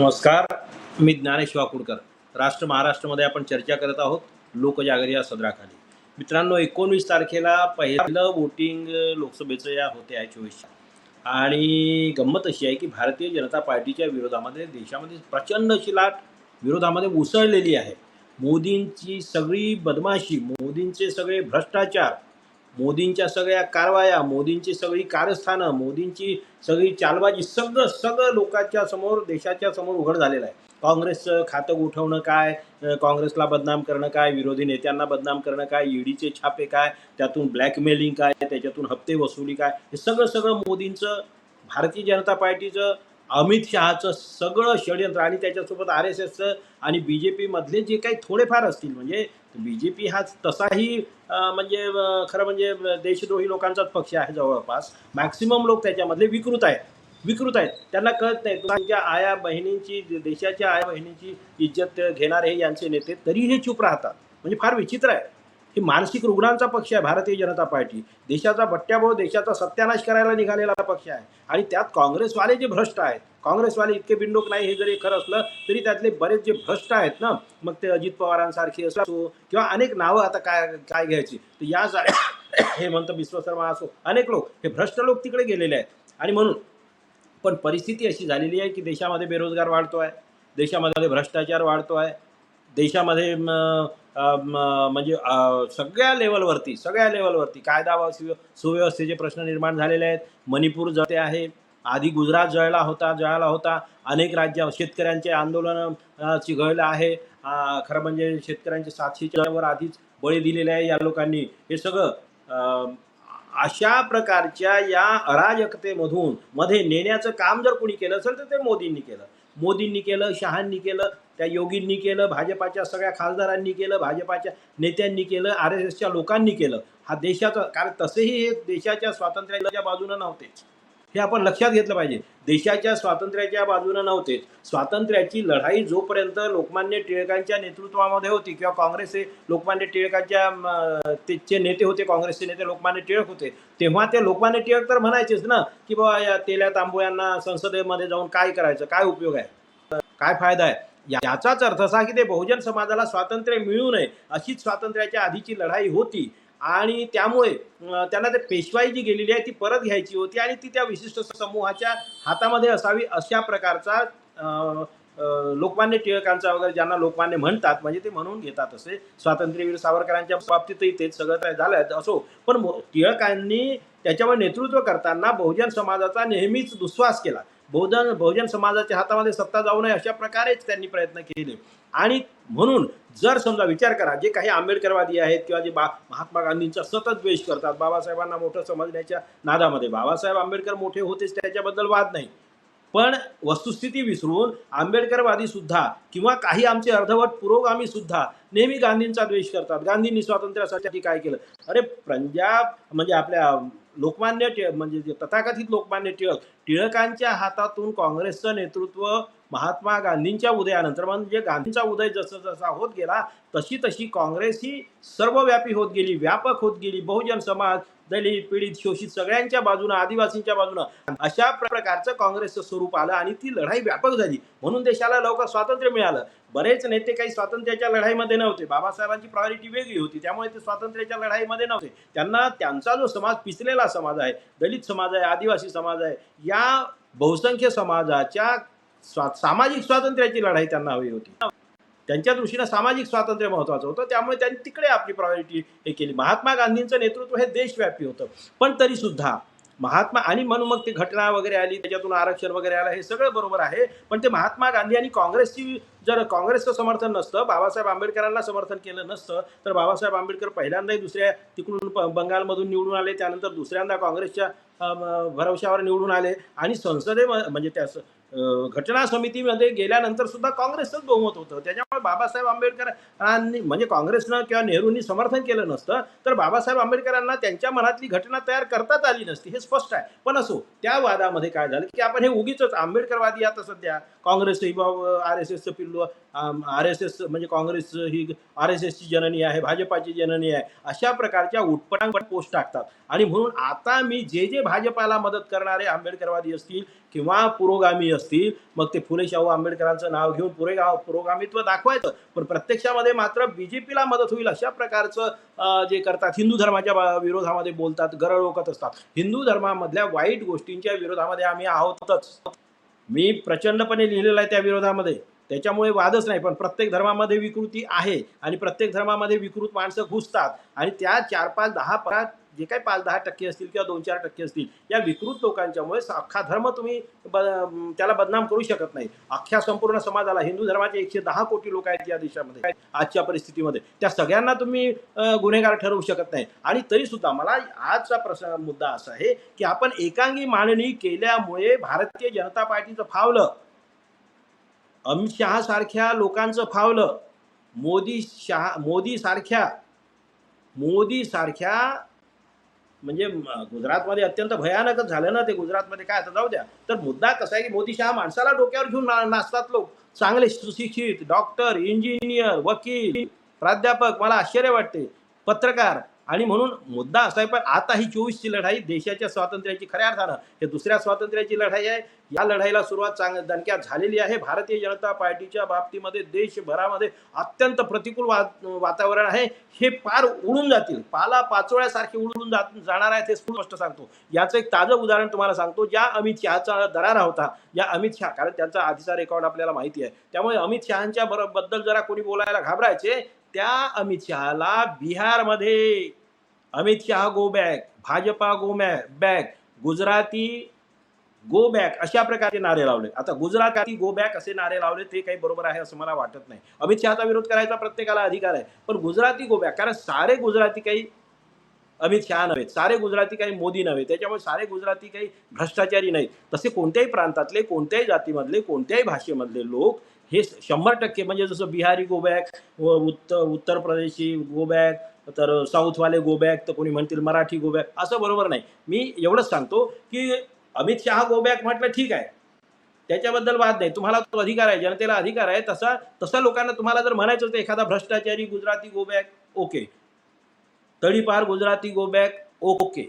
नमस्कार मी ज्ञानेश वाकुडकर. राष्ट्र महाराष्ट्रामध्ये आपण चर्चा करत आहोत लोकजागर या सदराखाली. मित्रांनो एकोणवीस तारखेला पहिलं वोटिंग लोकसभेचं या होते आहे चोवीस आणि गंमत अशी आहे की भारतीय जनता पार्टीच्या विरोधामध्ये देशामध्ये प्रचंड अशी लाट विरोधामध्ये उसळलेली आहे. मोदींची सगळी बदमाशी मोदींचे सगळे भ्रष्टाचार मोदींच्या सगळ्या कारवाया मोदींची सगळी कारस्थानं मोदींची सगळी चालबाजी सगळं सगळं लोकांच्या समोर देशाच्या समोर उघड झालेलं आहे. काँग्रेसचं खातं उठवणं काय? काँग्रेसला बदनाम करणं काय? विरोधी नेत्यांना बदनाम करणं काय? ईडीचे छापे काय? त्यातून ब्लॅकमेलिंग काय? त्याच्यातून हप्ते वसुली काय? हे सगळं सगळं मोदींचं भारतीय जनता पार्टीचं अमित शहाचं सगळं षडयंत्र आणि त्याच्यासोबत आर एस एसचं आणि बी जे पीमधले जे काही थोडेफार असतील म्हणजे बी जे पी हा तसाही म्हणजे खरं म्हणजे देशद्रोही लोकांचाच पक्ष आहे जवळपास. मॅक्सिमम लोक त्याच्यामधले विकृत आहेत. विकृत आहेत. त्यांना कळत नाही तुमच्या आया बहिणींची देशाच्या आया बहिणींची इज्जत घेणारे यांचे नेते तरी हे चूप राहतात. म्हणजे फार विचित्र आहे. हे मानसिक रुग्णांचा पक्ष आहे भारतीय जनता पार्टी. देशाचा बट्ट्याबोळ देशाचा सत्यानाश करायला निघालेला पक्ष आहे. आणि त्यात काँग्रेसवाले जे भ्रष्ट आहेत काँग्रेसवाले इतके बिंडोक नाही हे जरी खरं असलं तरी त्यातले बरेच जे भ्रष्ट आहेत ना मग ते अजित पवारांसारखे असो किंवा अनेक नावं आता काय काय घ्यायची. तर या हे हेमंत बिस्व शर्मा असो अनेक लोक हे भ्रष्ट लोक तिकडे गेलेले आहेत. आणि म्हणून पण परिस्थिती अशी झालेली आहे की देशामध्ये बेरोजगार वाढतो आहे देशामध्ये भ्रष्टाचार वाढतो आहे देशामध्ये म्हणजे सगळ्या लेवलवरती सगळ्या लेवलवरती कायदा व सुव्यवस्थेचे प्रश्न निर्माण झालेले आहेत. मणिपूर जळते आहे. आधी गुजरात जळला होता जळाला होता. अनेक राज्य शेतकऱ्यांचे आंदोलन चिघळलं आहे. खरं म्हणजे शेतकऱ्यांचे सातशेच्या आधीच बळी दिलेले आहे या लोकांनी. हे सगळं अशा प्रकारच्या या अराजकतेमधून मध्ये नेण्याचं काम जर कोणी केलं असेल तर ते मोदींनी केलं. मोदींनी केलं शहांनी केलं त्या योगींनी केलं भाजपाच्या सगळ्या खासदारांनी केलं भाजपाच्या नेत्यांनी केलं आर एस एसच्या लोकांनी केलं. हा देशाचा कारण तसेही हे देशाच्या स्वातंत्र्याच्या बाजूनं नव्हतेच हे आपण लक्षात घेतलं पाहिजे. देशाच्या स्वातंत्र्याच्या बाजूनं नव्हतेच स्वातंत्र्याची लढाई जोपर्यंत लोकमान्य टिळकांच्या नेतृत्वामध्ये होती किंवा काँग्रेस हे लोकमान्य टिळकांच्या तेचे नेते होते काँग्रेसचे नेते लोकमान्य टिळक होते तेव्हा ते लोकमान्य टिळक तर म्हणायचेच ना की बाबा या तेल्या तांबोळ्यांना संसदेमध्ये जाऊन काय करायचं काय उपयोग आहे? काय फायदा आहे? याचाच अर्थ असा की ते बहुजन समाजाला स्वातंत्र्य मिळू नये अशीच स्वातंत्र्याच्या आधीची लढाई होती. आणि त्यामुळे त्यांना ते पेशवाई जी गेलेली आहे ती परत घ्यायची होती आणि ती त्या विशिष्ट समूहाच्या हातामध्ये असावी अशा प्रकारचा लोकमान्य टिळकांचा वगैरे ज्यांना लोकमान्य म्हणतात म्हणजे ते म्हणून घेतात असे. स्वातंत्र्यवीर सावरकरांच्या बाबतीतही तेच सगळं काय झालं असो. पण टिळकांनी त्याच्यावर नेतृत्व करताना बहुजन समाजाचा नेहमीच दुस्वास केला. बहुजन बहुजन समाजाच्या हातामध्ये सत्ता जाऊ नये अशा प्रकारेच त्यांनी प्रयत्न केले. आणि म्हणून जर समजा विचार करा जे काही आंबेडकरवादी आहेत किंवा जे बा महात्मा गांधींचा सतत द्वेष करतात बाबासाहेबांना मोठं समजण्याच्या नादामध्ये. बाबासाहेब आंबेडकर मोठे होतेच त्याच्याबद्दल वाद नाही. पण वस्तुस्थिती विसरून आंबेडकरवादी सुद्धा किंवा काही आमचे अर्धवट पुरोगामी सुद्धा नेहमी गांधींचा द्वेष करतात. गांधींनी स्वातंत्र्यासाठी काय केलं? अरे पंजाब म्हणजे आपल्या लोकमान्य टिळक म्हणजे जे तथाकथित लोकमान्य टिळक टिळकांच्या हातातून काँग्रेसचं नेतृत्व महात्मा गांधींच्या उदयानंतर म्हणजे गांधींचा उदय जसा जसा होत गेला तशी तशी काँग्रेस ही सर्वव्यापी होत गेली व्यापक होत गेली बहुजन समाज दलित पीडित शोषित सगळ्यांच्या बाजूनं आदिवासींच्या बाजूनं अशा प्रकारचं काँग्रेसचं स्वरूप आलं आणि ती लढाई व्यापक झाली. म्हणून देशाला लवकर स्वातंत्र्य मिळालं. बरेच नेते काही स्वातंत्र्याच्या लढाईमध्ये नव्हते. बाबासाहेबांची प्रायोरिटी वेगळी होती. त्यामुळे ते स्वातंत्र्याच्या लढाईमध्ये नव्हते. त्यांना त्यांचा जो समाज पिचलेला समाज आहे दलित समाज आहे आदिवासी समाज आहे या बहुसंख्य समाजाच्या स्वा सामाजिक स्वातंत्र्याची लढाई त्यांना हवी होती. त्यांच्या दृष्टीनं सामाजिक स्वातंत्र्य महत्वाचं होतं. त्यामुळे त्यांनी तिकडे आपली प्रायोरिटी हे केली. महात्मा गांधींचं नेतृत्व हे देशव्यापी होतं. पण तरी सुद्धा महात्मा आणि म्हणून मग ती घटना वगैरे आली त्याच्यातून आरक्षण वगैरे आलं हे सगळं बरोबर आहे. पण ते महात्मा गांधी आणि काँग्रेसची जर काँग्रेसचं समर्थन नसतं बाबासाहेब आंबेडकरांना समर्थन केलं नसतं तर बाबासाहेब आंबेडकर पहिल्यांदाही दुसऱ्या तिकडून बंगालमधून निवडून आले. त्यानंतर दुसऱ्यांदा काँग्रेसच्या भरवशावर निवडून आले. आणि संसदे म्हणजे त्या घटना समितीमध्ये गेल्यानंतर सुद्धा काँग्रेसचंच बहुमत होतं. त्याच्यामुळे बाबासाहेब आंबेडकरांनी म्हणजे काँग्रेसनं किंवा नेहरूंनी समर्थन केलं नसतं तर बाबासाहेब आंबेडकरांना त्यांच्या मनातली घटना तयार करताच आली नसती हे स्पष्ट आहे. पण असो त्या वादामध्ये काय झालं की आपण हे उगीच आंबेडकरवादी आता सध्या काँग्रेस ही आर एस एसचं पिल्लू आर एस एस म्हणजे काँग्रेस ही आर एस एसची जननी आहे भाजपाची जननी आहे अशा प्रकारच्या उटपटांवर पोस्ट टाकतात. आणि म्हणून आता मी जे जे भाजपाला मदत करणारे आंबेडकरवादी असतील किंवा पुरोगामी असतील मग ते फुले शाहू आंबेडकरांचं नाव घेऊन पुरेगाव पुरोगामित्व दाखवायचं. पण प्रत्यक्षामध्ये मात्र बीजेपीला मदत होईल अशा प्रकारचं जे करतात हिंदू धर्माच्या विरोधामध्ये बोलतात गरळ ओकत असतात. हिंदू धर्मामधल्या वाईट गोष्टींच्या विरोधामध्ये आम्ही आहोतच. मी प्रचंडपणे लिहिलेलं आहे त्या विरोधामध्ये. त्याच्यामुळे वादच नाही पण प्रत्येक धर्मामध्ये विकृती आहे आणि प्रत्येक धर्मामध्ये विकृत माणसं घुसतात आणि त्या चार पाच दहा पाच जे काही पाच दहा टक्के असतील किंवा दोन चार टक्के असतील या विकृत लोकांच्यामुळे अख्खा धर्म तुम्ही ब त्याला बदनाम करू शकत नाही. अख्ख्या संपूर्ण समाजाला हिंदू धर्माचे एकशे दहा कोटी लोक आहेत या देशामध्ये आजच्या परिस्थितीमध्ये. त्या सगळ्यांना तुम्ही गुन्हेगार ठरवू शकत नाही. आणि तरी सुद्धा मला आजचा प्रश्न मुद्दा असा आहे की आपण एकांगी मांडणी केल्यामुळे भारतीय जनता पार्टीचं फावलं. अमित शहा सारख्या लोकांचं फावलं. मोदी शहा मोदी सारख्या मोदी सारख्या म्हणजे गुजरातमध्ये अत्यंत भयानकच झालं ना ते गुजरातमध्ये. काय आता जाऊ द्या. तर मुद्दा कसा आहे की मोदी शहा माणसाला डोक्यावर घेऊन ना- नाचतात लोक. चांगले सुशिक्षित डॉक्टर इंजिनियर वकील प्राध्यापक मला आश्चर्य वाटते. पत्रकार आणि म्हणून मुद्दा असा आहे पण आता ही चोवीसची लढाई देशाच्या स्वातंत्र्याची खऱ्या अर्थानं. हे दुसऱ्या स्वातंत्र्याची लढाई आहे. या लढाईला सुरुवात चांग दणक्यात झालेली आहे. भारतीय जनता पार्टीच्या बाबतीमध्ये देशभरामध्ये अत्यंत प्रतिकूल वा वातावरण आहे. हे पार उडून जातील. पाला पाचोळ्यासारखे उडून जात जाणार आहेत हे स्पष्ट सांगतो. याचं एक ताजं उदाहरण तुम्हाला सांगतो. ज्या अमित शहाचा दरारा होता या अमित शहा कारण त्यांचा आधीचा रेकॉर्ड आपल्याला माहिती आहे. त्यामुळे अमित शहाच्या बरो- बद्दल जरा कोणी बोलायला घाबरायचे त्या अमित शहाला बिहारमध्ये Amit Shah go back Bhajpa go मॅ बॅक गुजराती गो बॅक अशा प्रकारचे नारे लावले. आता गुजराती गो बॅक असे नारे लावले ते काही बरोबर आहे असं मला वाटत नाही. अमित शहाचा विरोध करायचा प्रत्येकाला अधिकार आहे. पण गुजराती गो बॅक कारण सारे गुजराती काही अमित शहा नव्हे सारे गुजराती काही मोदी नव्हे त्याच्यामुळे सारे गुजराती काही भ्रष्टाचारी नाहीत. तसे कोणत्याही प्रांतातले कोणत्याही जातीमधले कोणत्याही भाषेमधले लोक हे शंभर टक्के म्हणजे जसं बिहारी गो बॅक व उत्तर उत्तर प्रदेशी गो बॅक तर साऊथवाले गो बॅक तर कोणी म्हणतील मराठी गो बॅक असं बरोबर नाही. मी एवढंच सांगतो की अमित शहा गो बॅक म्हटलं ठीक आहे. त्याच्याबद्दल वाद नाही. तुम्हाला तो अधिकार आहे जनतेला अधिकार आहे तसा तसा लोकांना तुम्हाला जर म्हणायचं होतं एखादा भ्रष्टाचारी गुजराती गो बॅक ओके तळीपार गुजराती गो बॅक ओके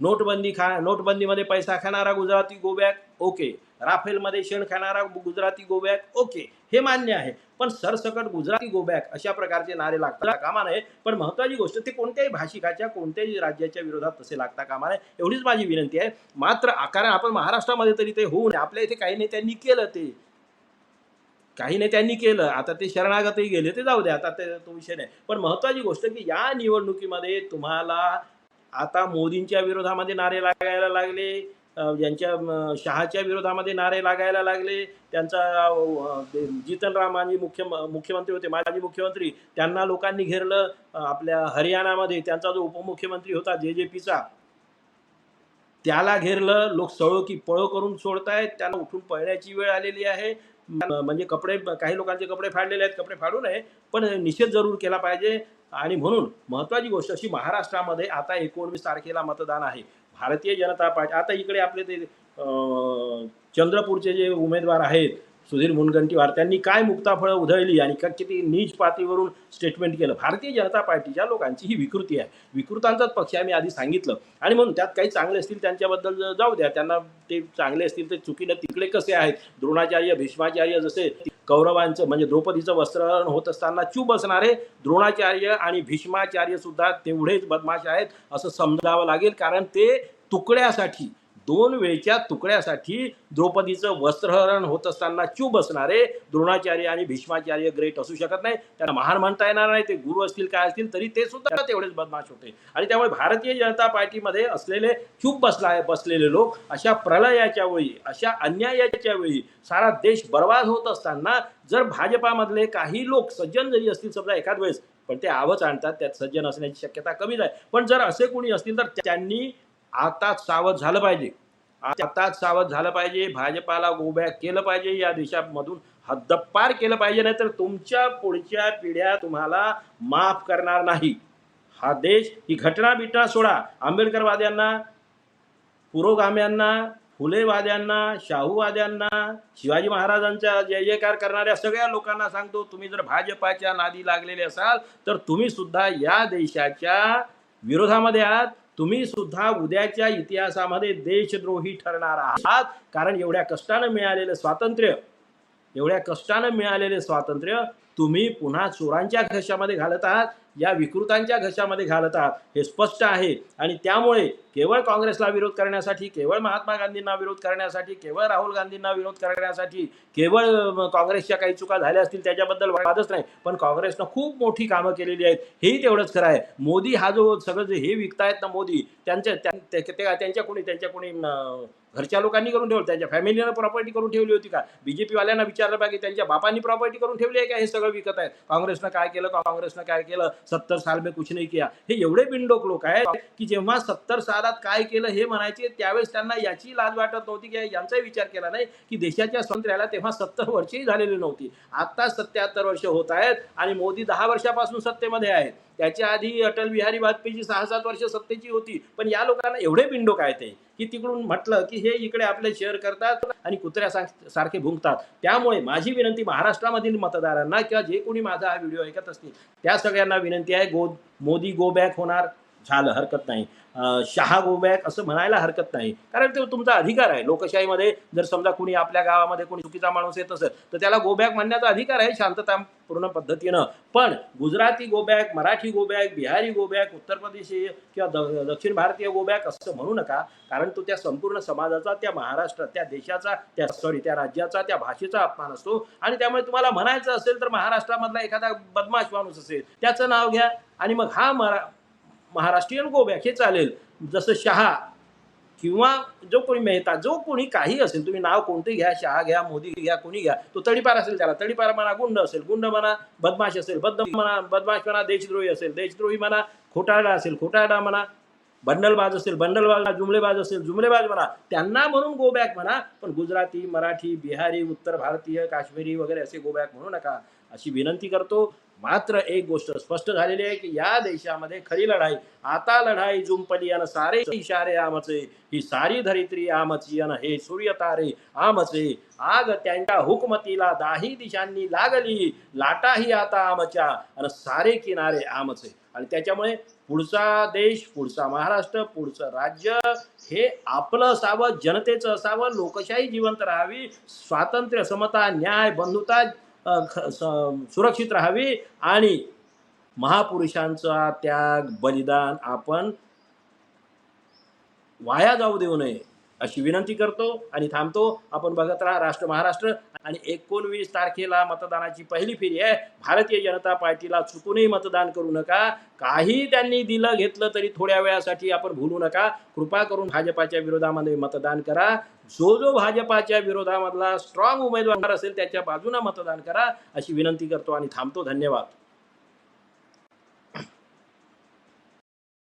नोटबंदी खा नोटबंदीमध्ये पैसा खाणारा गुजराती गो ओके. राफेलमध्ये शेण खाणारा गुजराती गो ओके. हे मान्य आहे. पण सरसकट गुजराती गोब्याक अशा प्रकारचे नारे लागता कामा नये. पण महत्वाची गोष्ट ते कोणत्याही भाषिकाच्या कोणत्याही राज्याच्या विरोधात तसे लागता कामा नये. एवढीच माझी विनंती आहे. मात्र कारण आपण महाराष्ट्रामध्ये तरी ते होऊ नये आपल्या इथे काही नेत्यांनी केलं ते. काही नेत्यांनी केलं. आता ते शरणागतही गेले. ते जाऊ दे आता ते तो विषय नाही. पण महत्वाची गोष्ट की या निवडणुकीमध्ये तुम्हाला आता मोदींच्या विरोधामध्ये नारे लागायला लागले ज्यांच्या यांच्या शहाच्या विरोधामध्ये नारे लागायला लागले त्यांचा अं, माजी मुख्य मुख्यमंत्री होते माजी मुख्यमंत्री त्यांना लोकांनी घेरलं आपल्या हरियाणामध्ये त्यांचा जो उपमुख्यमंत्री होता जे जे पीचा त्याला घेरलं लोक सळो की पळो करून सोडतायत त्यांना उठून पळण्याची वेळ आलेली आहे म्हणजे कपडे काही लोकांचे कपडे फाडलेले आहेत कपडे फाडू नये पण निषेध जरूर केला पाहिजे आणि म्हणून महत्वाची गोष्ट अशी महाराष्ट्रामध्ये आता एकोणवीस तारखेला मतदान आहे. भारतीय जनता पार्टी आता इकडे आपले ते चंद्रपूरचे जे उमेदवार आहेत सुधीर मुनगंटीवार त्यांनी काय मुक्ताफळं उधळली आणि किती नीच पातळीवरून स्टेटमेंट केलं. भारतीय जनता पार्टीच्या लोकांची ही विकृती आहे. विकृतांचाच पक्ष आहे मी आधी सांगितलं. आणि म्हणून त्यात काही चांगले असतील त्यांच्याबद्दल जाऊ द्या. त्यांना ते चांगले असतील ते चुकीनं तिकडे कसे आहेत? द्रोणाचार्य भीष्माचार्य जसे कौरवांचं म्हणजे द्रौपदीचं वस्त्रहरण होत असताना चूप असणारे द्रोणाचार्य आणि भीष्माचार्य सुद्धा तेवढेच बदमाश आहेत असं समजावं लागेल. कारण ते तुकड्यासाठी दोन वेळच्या तुकड्यासाठी द्रौपदीचं वस्त्रहरण होत असताना चूप असणारे द्रोणाचार्य आणि भीष्माचार्य ग्रेट असू शकत नाही. त्यांना महान म्हणता येणार नाही. ते गुरु असतील काय असतील तरी ते सुद्धा तेवढेच बदमाश होते. आणि त्यामुळे भारतीय जनता पार्टीमध्ये असलेले चूप बसला बसलेले लोक अशा प्रलयाच्या वेळी अशा अन्यायाच्या वेळी सारा देश बर्बाद होत असताना जर भाजपामधले काही लोक सज्जन जरी असतील समजा एखाद वेळेस पण ते आवच आणतात. त्यात सज्जन असण्याची शक्यता कमीच आहे पण जर असे कोणी असतील तर त्यांनी आताच सावध झालं पाहिजे. आताच सावध झालं पाहिजे. भाजपाला गोबॅक केलं पाहिजे. या देशामधून हद्दपार केलं पाहिजे. नाही तर तुमच्या पुढच्या पिढ्या तुम्हाला माफ करणार नाही. हा देश ही घटना बिटना सोडा. आंबेडकरवाद्यांना पुरोगाम्यांना फुलेवाद्यांना शाहूवाद्यांना शिवाजी महाराजांचा जय जयकार करणाऱ्या सगळ्या लोकांना सांगतो तुम्ही जर भाजपाच्या नादी लागलेले असाल तर तुम्ही सुद्धा या देशाच्या विरोधामध्ये आहात. तुम्ही सुद्धा उद्याच्या इतिहासामध्ये देशद्रोही ठरणार आहात. कारण एवढ्या कष्टानं मिळालेलं स्वातंत्र्य एवढ्या कष्टानं मिळालेले स्वातंत्र्य तुम्ही पुन्हा चोरांच्या घशामध्ये घालत आहात. या विकृतांच्या घशामध्ये घालत आहात. हे स्पष्ट आहे. आणि त्यामुळे केवळ काँग्रेसला विरोध करण्यासाठी केवळ महात्मा गांधींना विरोध करण्यासाठी केवळ राहुल गांधींना विरोध करण्यासाठी केवळ काँग्रेसच्या काही चुका झाल्या असतील त्याच्याबद्दल वादच नाही. पण काँग्रेसनं खूप मोठी कामं केलेली आहेत. हेही तेवढंच खरं आहे. मोदी हा जो सगळं जे हे विकतायत ना मोदी त्यांच्या त्यांच्या कोणी त्यांच्या कोणी घरच्या लोकांनी करून ठेवलं त्यांच्या फॅमिलीनं प्रॉपर्टी करून ठेवली होती का? बीजेपी वाल्यांना विचारलं पाहिजे त्यांच्या बापांनी प्रॉपर्टी करून ठेवली आहे का? हे सगळं विकत आहे. काँग्रेसनं काय केलं? काँग्रेसनं काय केलं? सत्तर साल मे कुछ नाही किया. हे एवढे बिनडोक लोक आहेत की जेव्हा सत्तर सालात काय केलं हे म्हणायचे त्यावेळेस त्यांना याची लाज वाटत नव्हती की यांचाही विचार केला नाही की देशाच्या स्वातंत्र्याला तेव्हा सत्तर वर्षही झालेली नव्हती. आता सत्याहत्तर वर्ष होत आहेत आणि मोदी दहा वर्षापासून सत्तेमध्ये आहेत. त्याच्या आधी अटल बिहारी वाजपेयीची सहा सात वर्ष सत्तेची होती पण या लोकांना एवढे पिंडो काय ते? की तिकडून म्हटलं की हे इकडे आपले शेअर करतात आणि कुत्र्या सारखे भुंकतात. त्यामुळे माझी विनंती महाराष्ट्रामधील मतदारांना किंवा जे कोणी माझा हा व्हिडिओ ऐकत असतील त्या सगळ्यांना विनंती आहे गो मोदी गो बॅक होणार. झालं हरकत नाही. शहा गो बॅक असं म्हणायला हरकत नाही. कारण तो तुमचा अधिकार आहे. लोकशाहीमध्ये जर समजा कुणी आपल्या गावामध्ये कोणी चुकीचा माणूस येत असेल तर त्याला गोबॅक म्हणण्याचा अधिकार आहे शांततापूर्ण पद्धतीनं. पण गुजराती गोबॅक मराठी गोबॅक बिहारी गोबॅक उत्तर प्रदेशी किंवा दक्षिण भारतीय गोबॅक असं म्हणू नका. कारण तो त्या संपूर्ण समाजाचा त्या महाराष्ट्र त्या देशाचा त्या सॉरी त्या राज्याचा त्या भाषेचा अपमान असतो. आणि त्यामुळे तुम्हाला म्हणायचं असेल तर महाराष्ट्रामधला एखादा बदमाश माणूस असेल त्याचं नाव घ्या. आणि मग हा मरा महाराष्ट्रीयन गो बॅक हे चालेल. जसं शहा किंवा जो कोणी मेहता जो कोणी काही असेल तुम्ही नाव कोणते घ्या शहा घ्या मोदी घ्या कोणी घ्या तो तडीपार असेल त्याला. तडीपार म्हणा गुंड असेल गुंड म्हणा बदमाश असेल बद म्हणा बदमाश म्हणा देशद्रोही असेल देशद्रोही म्हणा खोटारडा असेल खोटारडा म्हणा बंडलबाज असेल बंडलबाज जुमलेबाज असेल जुमलेबाज म्हणा त्यांना म्हणून गोबॅक म्हणा पण गुजराती मराठी बिहारी उत्तर भारतीय काश्मीरी वगैरे असे गोबॅक म्हणू नका. अशी विनंती करतो. मात्र एक गोष्ट स्पष्ट झालेली आहे की या देशामध्ये खरी लढाई आता लढाई जुंपली अन सारे इशारे आमचे ही सारी धरित्री आमची अन हे सूर्य तारे आमचे. आग त्यांच्या हुकमतीला दाही दिशांनी लागली लाटाही आता आमच्या आणि सारे किनारे आमचे. आणि त्याच्यामुळे पुढचा देश पुढचा महाराष्ट्र पुढचं राज्य हे आपलं असावं जनतेचं असावं लोकशाही जिवंत राहावी स्वातंत्र्य समता न्याय बंधुता सुरक्षित राहावी आणि महापुरुषांचा त्याग बलिदान आपण वाया जाऊ देऊ नये. अशी विनंती करतो आणि थांबतो. आपण बघत राहा राष्ट्र महाराष्ट्र. आणि एकोणवीस तारखेला मतदानाची पहिली फेरी आहे. भारतीय जनता पार्टीला चुकूनही मतदान करू नका. काही त्यांनी दिलं घेतलं तरी थोड्या वेळासाठी आपण भूलू नका. कृपा करून भाजपाच्या विरोधामध्ये मतदान करा. जो जो भाजपाच्या विरोधामधला स्ट्रॉंग उमेदवार असेल त्याच्या बाजूने मतदान करा अशी विनंती करतो आणि थांबतो. धन्यवाद.